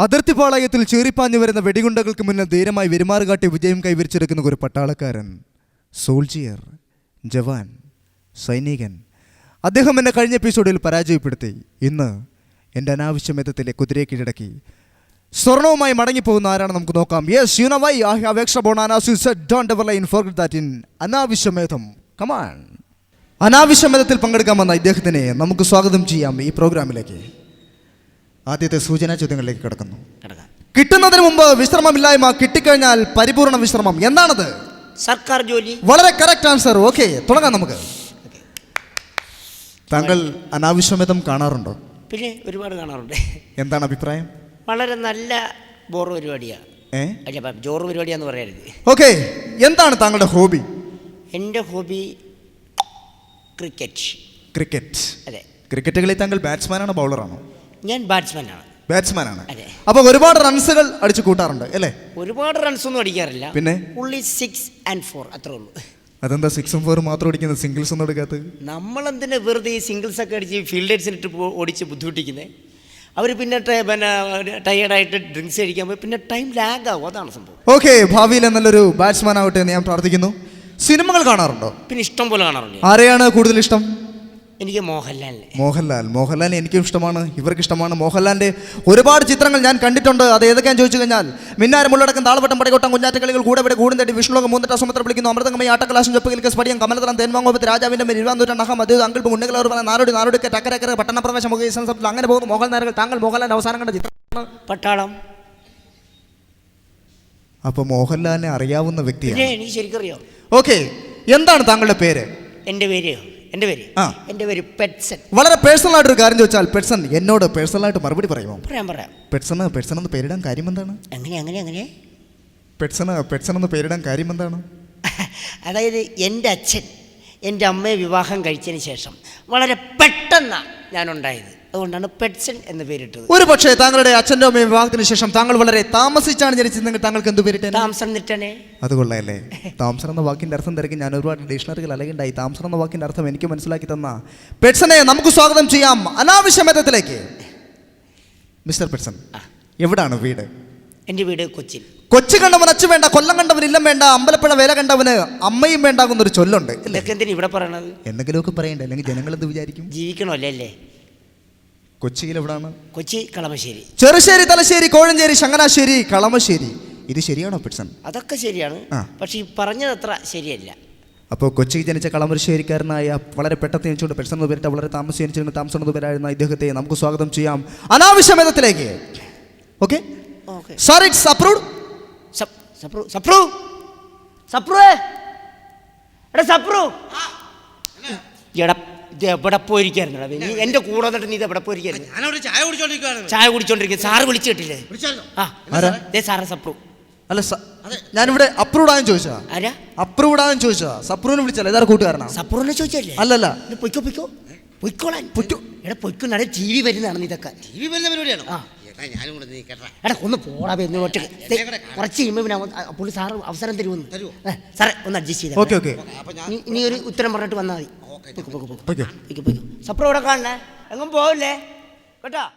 അതിർത്തി പാളയത്തിൽ ചീറിപ്പാഞ്ഞു വരുന്ന വെടികുണ്ടകൾക്ക് മുന്നിൽ ധീരമായി വെരുമാറുകാട്ടി വിജയം കൈവരിച്ചെടുക്കുന്ന ഒരു പട്ടാളക്കാരൻ സോൾജിയർ ജവാൻ സൈനികൻ. അദ്ദേഹം എന്നെ കഴിഞ്ഞ എപ്പിസോഡിൽ പരാജയപ്പെടുത്തി. ഇന്ന് എന്റെ അനാവശ്യ മെത്തത്തിലെ കുതിരയെ കീഴടക്കി. സ്വർണവുമായി മടങ്ങിപ്പോകുന്ന ആരാണ് നമുക്ക് നോക്കാം. Yes you know why I have extra you said don't ever line for that in അനാവശ്യമേധം come on അനാവശ്യമേധത്തിൽ പങ്കെടുക്കാൻ വന്ന ഇദ്ദേഹത്തിനെ നമുക്ക് സ്വാഗതം ചെയ്യാം ഈ പ്രോഗ്രാമിലേക്ക്. ആദ്യത്തെ സൂചനാ ചോദ്യങ്ങളിലേക്ക് കിടക്കുന്നു. കിടക്കാം. കിട്ടുന്നതിന് മുമ്പ് വിശ്രമമില്ലായ്മ കിട്ടിക്കഴിഞ്ഞാൽ പരിപൂർണ വിശ്രമം എന്താണത് സർക്കാർ ജോലി. വളരെ കറക്റ്റ് ആൻസർ ഓക്കെ തുടങ്ങാം നമുക്ക്. താങ്കൾ അനാവശ്യമിതം കാണാറുണ്ടോ? പിന്നെ ഒരുപാട് കാണാറുണ്ട്. എന്താണ് അഭിപ്രായം? വളരെ നല്ല ബോർ പരിപാടിയാണ് ഏ? അല്ല ജോറ് പരിപാടിയാന്ന് പറയരുത് ഓക്കെ എന്താണ് താങ്കളുടെ ഹോബി എന്റെ ഹോബി ക്രിക്കറ്റ് ക്രിക്കറ്റ് അതെ. ക്രിക്കറ്റ് കളി താങ്കൾ ബാറ്റ്സ്മാനാണോ ബൗളറാണോ ഞാൻ ബാറ്റ്സ്മാനാണ് ബാറ്റ്സ്മാനാണ് അതെ. അപ്പോൾ ഒരുപാട് റൺസുകൾ അടിച്ചു കൂട്ടാറുണ്ട് അല്ലേ? ഒരുപാട് റൺസ് ഒന്നും അടിക്കാറില്ല. പിന്നെ? ഉള്ളി സിക്സ് ആൻഡ് ഫോർ അത്രേ ഉള്ളൂ. അതെന്താ സിക്സും ഫോറും മാത്രം അടിക്കുന്നത്? സിംഗിൾസ് ഒന്നും എടുക്കാത്തത്? നമ്മളെന്തിനാ വെറുതെ ഈ സിംഗിൾസ് ഒക്കെ അടിച്ച് ഫീൽഡേഴ്സിനിട്ട് ഇട്ട് ഓടിച്ച് ബുദ്ധിമുട്ടിക്കുന്നത് അവർ പിന്നെ പിന്നെ ടയേർഡായിട്ട് ഡ്രിങ്ക്സ് കഴിക്കാൻ പോയി. പിന്നെ ടൈം ലാഗ് ആവും. അതാണ് സംഭവം. ഓക്കെ ഭാവിയിൽ നല്ലൊരു ബാറ്റ്സ്മാൻ ആവട്ടെ എന്ന് ഞാൻ പ്രാർത്ഥിക്കുന്നു. സിനിമകൾ കാണാറുണ്ടോ? പിന്നെ ഇഷ്ടം പോലെ കാണാറുണ്ട് ആരെയാണ് കൂടുതൽ ഇഷ്ടം? എനിക്ക് മോഹൻലാലിനെ. മോഹൻലാൽ മോഹൻലാൽ എനിക്കും ഇഷ്ടമാണ് ഇവർക്ക് ഇഷ്ടമാണ് മോഹൻലാലിന്റെ ഒരുപാട് ചിത്രങ്ങൾ ഞാൻ കണ്ടിട്ടുണ്ട്. അത് ഏതൊക്കെയാണ് ചോദിച്ചു കഴിഞ്ഞാൽ മിന്നാരം ഉള്ളടക്കം താളവട്ടം പടയോട്ടം കുഞ്ഞാറ്റക്കളികൾ കൂടെ ഇവിടെ കൂടും തേടി വിഷ്ണുലോകം മൂന്നിട്ട് സുമത്ര വിളിക്കുന്നു അമൃതങ്ങമയ ആട്ടക്കലാശം ചൊപ്പകിൽ സ്പടിയം കമലതരം തേൻവാങ്ങോപത്ത് രാജാവിന്റെ മേൽ ഇരുപതാം നഹം അത് അങ്കിൾ ഉണ്ണികളവർ പറഞ്ഞ നാടോടി നാടോടിക്ക് ടക്കരക്കര പട്ടണപ്രവേശം മുഖ്യ സംസ്ഥാനത്തിൽ അങ്ങനെ പോകുന്നു. മോഹൻലാലുകൾ താങ്കൾ മോഹൻലാലിന്റെ അവസാനം കണ്ട ചിത്രം പട്ടാളം. അപ്പൊ മോഹൻലാലിനെ അറിയാവുന്ന വ്യക്തിയാണ്. പിന്നെ എനിക്ക് ശരിക്കും അറിയാം ഓക്കെ എന്താണ് താങ്കളുടെ പേര്? എന്റെ പേര് എന്റെ പേര്? എന്റെ എന്റെ പേര് പെറ്റ്സൺ. വളരെ പേഴ്സണൽ ആയിട്ടൊരു കാര്യം ചോദിച്ചാൽ പെട്സൺ എന്നോട് പേഴ്സണൽ ആയിട്ട് മറുപടി പറയുമോ? പറയാം പറയാം. പെട്സണ് പെട്സൺ എന്ന് പേരിടാൻ കാര്യം എന്താണ്? അങ്ങനെ അങ്ങനെ അങ്ങനെ പെട്സൺ പെട്സൺ എന്ന് പേരിടാൻ കാര്യം എന്താണ്? അതായത് എന്റെ അച്ഛൻ എന്റെ അമ്മയെ വിവാഹം കഴിച്ചതിന് ശേഷം വളരെ പെട്ടെന്നാണ് ഞാനുണ്ടായത്. അതുകൊണ്ടാണ് പെറ്റ്സൺ എന്ന് പേരിട്ടത്. ഒരു പക്ഷേ താങ്കളുടെ അച്ഛന്റെ അമ്മയും വിവാഹത്തിന് ശേഷം താങ്കൾ വളരെ താമസിച്ചാണ് ജനിച്ചതെങ്കിൽ താങ്കൾക്ക് എന്ത് പേരിട്ട് താമസം നിട്ടനെ അത് കൊള്ളയല്ലേ താമസം എന്ന വാക്കിന്റെ അർത്ഥം തിരക്കി ഞാൻ ഒരുപാട് ഡിക്ഷണറികൾ ഉണ്ടായി. താമസം എന്ന വാക്കിന്റെ അർത്ഥം എനിക്ക് മനസ്സിലാക്കി തന്ന. പെറ്റ്സനെ നമുക്ക് സ്വാഗതം ചെയ്യാം അനാവശ്യ മതത്തിലേക്ക്. മിസ്റ്റർ പെറ്റ്സൺ എവിടാണ് വീട്? എന്റെ വീട് കൊച്ചി കൊച്ചി കണ്ടവൻ അച്ഛൻ വേണ്ട കൊല്ലം കണ്ടവൻ ഇല്ലം വേണ്ട അമ്പലപ്പുഴ വേല കണ്ടവന് അമ്മയും വേണ്ടാകുന്ന ഒരു ചൊല്ലുണ്ട് അല്ലേ ഇതൊക്കെ എന്തിനാ ഇവിടെ പറയണത്? എന്തെങ്കിലുമൊക്കെ പറയണ്ടേ? അല്ലെങ്കിൽ ജനങ്ങൾ എന്ത് വിചാരിക്കും? ജീവിക്കണമല്ലേ അല്ലേ കൊച്ചിയിൽ എവിടാണ്? കൊച്ചി കളമശ്ശേരി. ചെറുശ്ശേരി തലശ്ശേരി കോഴഞ്ചേരി ചങ്ങനാശ്ശേരി കളമശ്ശേരി. ഇത് ശരിയാണോ പിഡ്സൺ അതൊക്കെ ശരിയാണ്. ആ. പക്ഷെ ഈ പറഞ്ഞത് അത്ര ശരിയല്ല. അപ്പോൾ കൊച്ചി ജനിച്ച കളമശ്ശേരിക്കാരനായ വളരെ പെട്ടെന്ന് ജനിച്ചുകൊണ്ട് പെട്ടെന്ന് പേരിട്ട വളരെ താമസിച്ച് ജനിച്ചിരുന്ന താമസം പേരായിരുന്ന ഇദ്ദേഹത്തെ നമുക്ക് സ്വാഗതം ചെയ്യാം. അനാവശ്യമേതത്തിലേക്ക് okay? Sir it's approved Sapru Sapru Sapru എടാ സപ്രു എടാ ഇത് എവിടെ പോയിരിക്കായിരുന്നടാ നീ എന്റെ കൂടെ വന്നിട്ട് നീ ഇത് എവിടെ പോയിരിക്കായിരുന്നു? ഞാനവിടെ ചായ കുടിച്ചോണ്ടിരിക്കുകയാണ് ചായ കുടിച്ചോണ്ടിരിക്കുക സാറ് വിളിച്ചു കേട്ടില്ലേ? വിളിച്ചായിരുന്നോ? ആ. ആരാ? ദേ സാറ് സപ്രൂ അല്ല സ- ഞാനിവിടെ അപ്രൂവ്ഡ് ആണെന്ന് ചോദിച്ചാ ആരാ? അപ്രൂവ്ഡ് ആണെന്ന് ചോദിച്ചാ സപ്രൂവിനെ വിളിച്ചല്ല ഇതാ കൂട്ടുകാരനാ? സപ്രൂനെ ചോദിച്ചല്ലേ അല്ലല്ല. ഇത് പൊയ്ക്കോ പൊയ്ക്കോ. പൊയ്ക്കോളാൻ. പൊയ്ക്കോ. എടാ പൊയ്ക്കോ നട ടി വി വരുന്നതാണ് ഇതൊക്കെ. ടി വി വരുന്ന പരിപാടിയാണോ? ആ. ഞാനും കൂടെ നീ കേട്ടാ. എടാ ഒന്ന് പോടാ എന്ന് ഒറ്റ എന്നെ കൂടെ കാണാം. കുറച്ച് കഴിയുമ്പോൾ പിന്നെ അവൻ- പുള്ളി സാറ് അവസരം തരുമെന്ന് തരുവോ? സാറേ ഒന്ന് അഡ്ജസ്റ്റ് ചെയ്തേ. Okay okay. അപ്പൊ ഞാൻ നീ ഒരു ഉത്തരം പറഞ്ഞിട്ട് വന്നാൽ മതി. പൊയ്ക്കോ. പൊയ്ക്കോ, പൊയ്ക്കോ. സപ്രോ ഇവിടെ കാണണേ എങ്ങും പോവില്ലേ? കേട്ടോ?